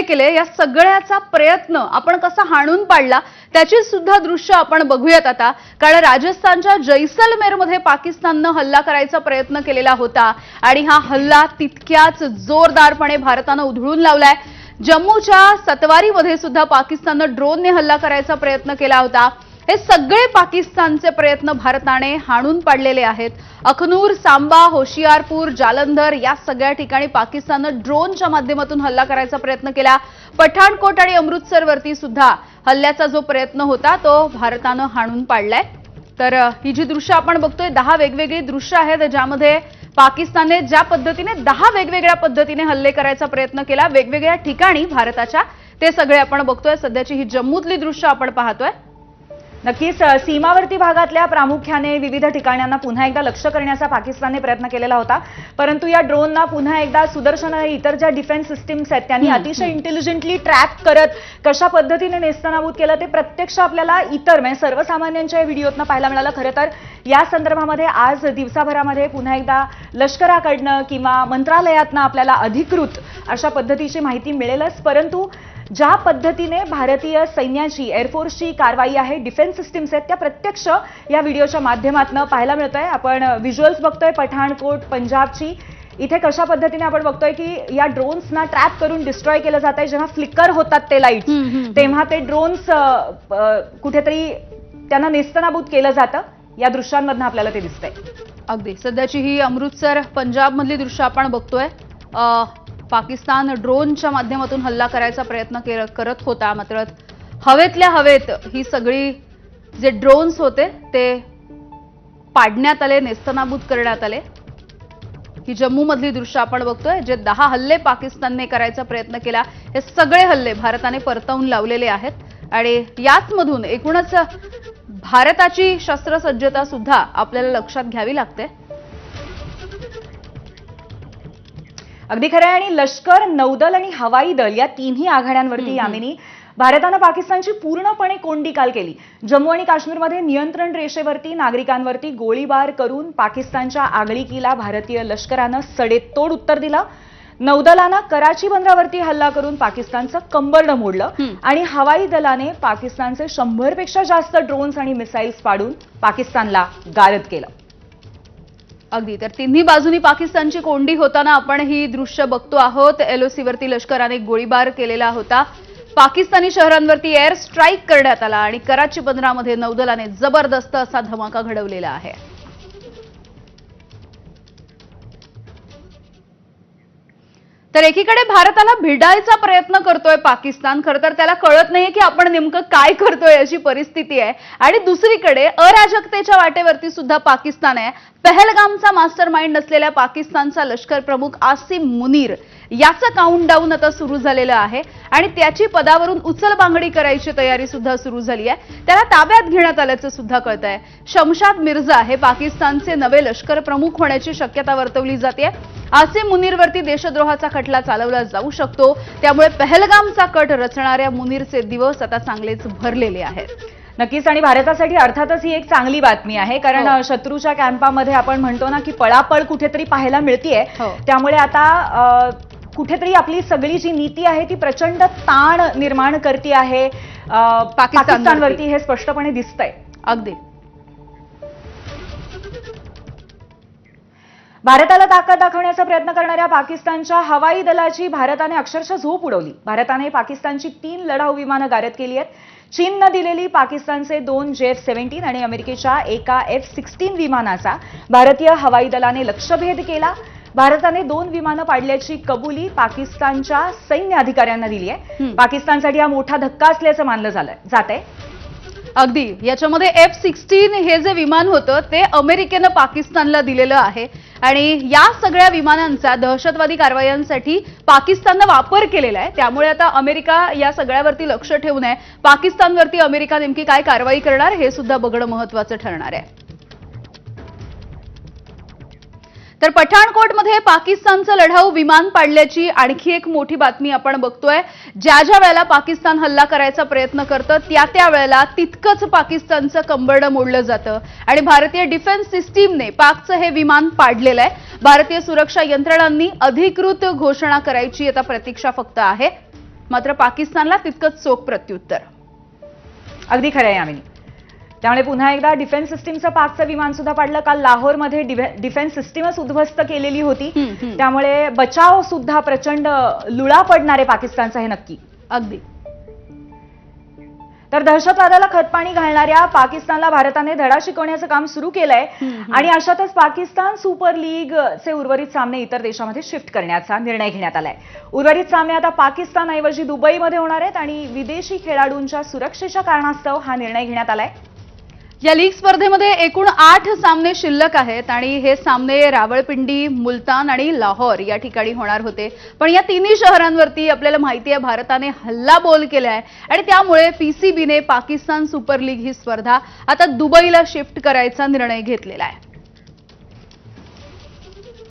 हल्ले केले या सगळ्याचा प्रयत्न आपण कसा हाणून पाडला त्याची सुद्धा दृश्य आपण बघूयात आता. कारण राजस्थानच्या जैसलमेरमध्ये पाकिस्ताननं हल्ला करायचा प्रयत्न केलेला होता. आणि हा हल्ला तितक्याच जोरदारपणे भारतानं उधळून लावलाय. जम्मूच्या सतवारीमध्ये सुद्धा पाकिस्ताननं ड्रोनने हल्ला करायचा प्रयत्न केला होता. हे सगळे पाकिस्तानचे प्रयत्न भारताने हाणून पाडलेले आहेत. अखनूर सांबा होशियारपूर जालंधर या सगळ्या ठिकाणी पाकिस्ताननं ड्रोनच्या माध्यमातून हल्ला करायचा प्रयत्न केला. पठाणकोट आणि अमृतसरवरती सुद्धा हल्ल्याचा जो प्रयत्न होता तो भारतानं हाणून पाडलाय. तर ही जी दृश्य आपण बघतोय दहा वेगवेगळी दृश्य आहेत ज्यामध्ये पाकिस्तानने ज्या पद्धतीने दहा वेगवेगळ्या पद्धतीने हल्ले करायचा प्रयत्न केला वेगवेगळ्या ठिकाणी भारताच्या ते सगळे आपण बघतोय. सध्याची ही जम्मूतली दृश्य आपण पाहतोय. नक्कीच सीमावर्ती भागातल्या प्रामुख्याने विविध ठिकाणांना पुन्हा एकदा लक्ष करण्याचा पाकिस्तानने प्रयत्न केलेला होता. परंतु या ड्रोनना पुन्हा एकदा सुदर्शन आणि इतर ज्या डिफेन्स सिस्टीम्स आहेत त्यांनी अतिशय इंटेलिजंटली ट्रॅक करत कशा पद्धतीने नेस्तनाबूत केलं ते प्रत्यक्ष आपल्याला इतर म्हणजे सर्वसामान्यांच्या व्हिडिओतनं पाहायला मिळालं. खरं तर या संदर्भामध्ये आज दिवसाभरामध्ये पुन्हा एकदा लष्कराकडनं किंवा मंत्रालयातनं आपल्याला अधिकृत अशा पद्धतीची माहिती मिळेलच. परंतु ज्या पद्धतीने भारतीय सैन्याची एअरफोर्सची कारवाई आहे डिफेन्स सिस्टीम्स आहेत त्या प्रत्यक्ष या व्हिडिओच्या माध्यमातून पाहायला मिळत आहे आपण व्हिज्युअल्स बघतोय पठाणकोट पंजाबची. इथे कशा पद्धतीने आपण बघतोय की या ड्रोन्सना ट्रॅप करून डिस्ट्रॉय केलं जात आहे जेव्हा फ्लिकर होतात ते लाइट. तेव्हा ते ड्रोन्स कुठेतरी त्यांना नेस्तनाबूत केलं जातं. या दृश्यांमधनं आपल्याला ते दिसतंय. अगदी. सध्याची ही अमृतसर पंजाब मधली दृश्य आपण बघतोय. पाकिस्तान ड्रोनच्या माध्यमातून हल्ला करायचा प्रयत्न करत होता. मात्र हवेतल्या हवेत ही सगळी जे ड्रोन्स होते ते पाडण्यात आले नेस्तनाबूत करण्यात आले. ही जम्मू मधली दृश्य आपण बघतोय जे दहा हल्ले पाकिस्तानने करायचा प्रयत्न केला हे सगळे हल्ले भारताने परतवून लावलेले आहेत. आणि याचमधून एकूणच भारताची शस्त्रसज्जता सुद्धा आपल्याला लक्षात घ्यावी लागते. अगदी खरं आहे. आणि लष्कर नौदल आणि हवाई दल या तिन्ही आघाड्यांवरती यामिनी भारतानं पाकिस्तानची पूर्णपणे कोंडी काल. केली जम्मू आणि काश्मीरमध्ये नियंत्रण रेषेवरती नागरिकांवरती गोळीबार करून पाकिस्तानच्या आगळीकीला भारतीय लष्करानं सडेतोड उत्तर दिलं. नौदलानं कराची बंदरावरती हल्ला करून पाकिस्तानचं कंबरडं मोडलं. आणि हवाई दलाने पाकिस्तानचे शंभरपेक्षा जास्त ड्रोन्स आणि मिसाईल्स पाडून पाकिस्तानला गारद केलं. अगदी. तर तिन्ही बाजूनी पाकिस्तानची कोंडी होताना आपण ही दृश्य बघतो आहोत. एलओसी वरती लष्कराने गोळीबार केलेला होता. पाकिस्तानी शहरांवरती एअर स्ट्राईक करण्यात आला आणि कराची बंदरामध्ये नौदलाने जबरदस्त असा धमाका घडवलेला आहे. तर एकीकडे भारताला भिडायचा प्रयत्न करतोय पाकिस्तान. खरं तर त्याला कळत नाहीये की आपण नेमकं काय करतोय अशी परिस्थिती आहे. आणि दुसरीकडे अराजकतेच्या वाटेवरती सुद्धा पाकिस्तान आहे. पहलगामचा मास्टर माइंड असलेल्या पाकिस्तानचा लष्कर प्रमुख आसिम मुनीर याचं काउंटडाऊन आता सुरू झालेलं आहे. आणि त्याची पदावरून उचलबांगडी करायची तयारी सुद्धा सुरू झाली आहे. त्याला ताब्यात घेण्यात आल्याचं सुद्धा कळत आहे शमशाद मिर्झा हे पाकिस्तानचे नवे लष्कर प्रमुख होण्याची शक्यता वर्तवली जाते. आसिम मुनीरवरती देशद्रोहाचा खटला चालवला जाऊ शकतो. त्यामुळे पहलगामचा कट रचणाऱ्या मुनीरचे दिवस आता चांगलेच भरलेले आहेत. नक्कीच आणि भारतासाठी अर्थातच ही एक चांगली बातमी आहे. कारण हो. शत्रूच्या कॅम्पामध्ये आपण म्हणतो ना की पळापळ कुठेतरी पाहायला मिळतीये. हो. त्यामुळे आता कुठेतरी आपली सगळी जी नीती आहे ती प्रचंड ताण निर्माण करते आहे. पाकिस्तानवरती हे स्पष्टपणे दिसतंय. अगदी. भारताला ताकद दाखवण्याचा प्रयत्न करणाऱ्या पाकिस्तानच्या हवाई दलाची भारताने अक्षरशः झोप उडवली. भारताने पाकिस्तानची तीन लढाऊ विमानं गारद केली आहेत. चीननं दिलेली पाकिस्तानचे दोन जे एफ सेव्हन्टीन आणि अमेरिकेच्या एका एफ सिक्स्टीन विमानाचा भारतीय हवाई दलाने लक्ष्यभेद केला. भारताने दोन विमानं पाडल्याची कबुली पाकिस्तानच्या सैन्य अधिकाऱ्यांना दिली आहे. पाकिस्तानसाठी हा मोठा धक्का असल्याचं मानलं जात आहे अगदी. याच्यामध्ये एफ सिक्स्टीन हे जे विमान होतं ते अमेरिकेनं पाकिस्तानला दिलेलं आहे. आणि या सगळ्या विमानांचा दहशतवादी कारवायांसाठी पाकिस्ताननं वापर केलेला आहे. त्यामुळे आता अमेरिका या सगळ्यावरती लक्ष ठेवून आहे पाकिस्तानवरती अमेरिका नेमकी काय कारवाई करणार हे सुद्धा बघणं महत्वाचं ठरणार आहे. तर पठाणकोटमध्ये पाकिस्तानचं लढाऊ विमान पाडल्याची आणखी एक मोठी बातमी आपण बघतोय. ज्या ज्या वेळेला पाकिस्तान हल्ला करायचा प्रयत्न करतं त्या त्या वेळेला तितकंच पाकिस्तानचं कंबरडं मोडलं जातं. आणि भारतीय डिफेन्स सिस्टीमने पाकचं हे विमान पाडलेलं आहे. भारतीय सुरक्षा यंत्रणांनी अधिकृत घोषणा करायची आता प्रतीक्षा फक्त आहे. मात्र पाकिस्तानला तितकंच चोख प्रत्युत्तर. अगदी खरं आहे यामिनी त्यामुळे पुन्हा एकदा डिफेन्स सिस्टीमचं पाकचं विमान सुद्धा पडलं. काल लाहोरमध्ये डिफेन्स सिस्टीमच उद्ध्वस्त केलेली होती. त्यामुळे बचाव सुद्धा प्रचंड लुळा पडणार आहे पाकिस्तानचा हे नक्की. अगदी. तर दहशतवादाला खतपाणी घालणाऱ्या पाकिस्तानला भारताने धडा शिकवण्याचं काम सुरू केलंय. आणि अशातच पाकिस्तान सुपर लीग चे उर्वरित सामने इतर देशामध्ये शिफ्ट करण्याचा निर्णय घेण्यात आलाय. उर्वरित सामने आता पाकिस्तानऐवजी दुबईमध्ये होणार आहेत आणि विदेशी खेळाडूंच्या सुरक्षेच्या कारणास्तव हा निर्णय घेण्यात आलाय. या लीग स्पर्धेमध्ये एकूण आठ सामने शिल्लक आहेत आणि हे सामने रावळपिंडी मुलतान आणि लाहोर या ठिकाणी होणार होते. पण या तिन्ही शहरांवरती आपल्याला माहिती आहे भारताने हल्ला बोल आहे आणि त्यामुळे पीसीबीने पाकिस्तान सुपर लीग ही स्पर्धा आता दुबईला शिफ्ट करायचा निर्णय घेतलेला आहे.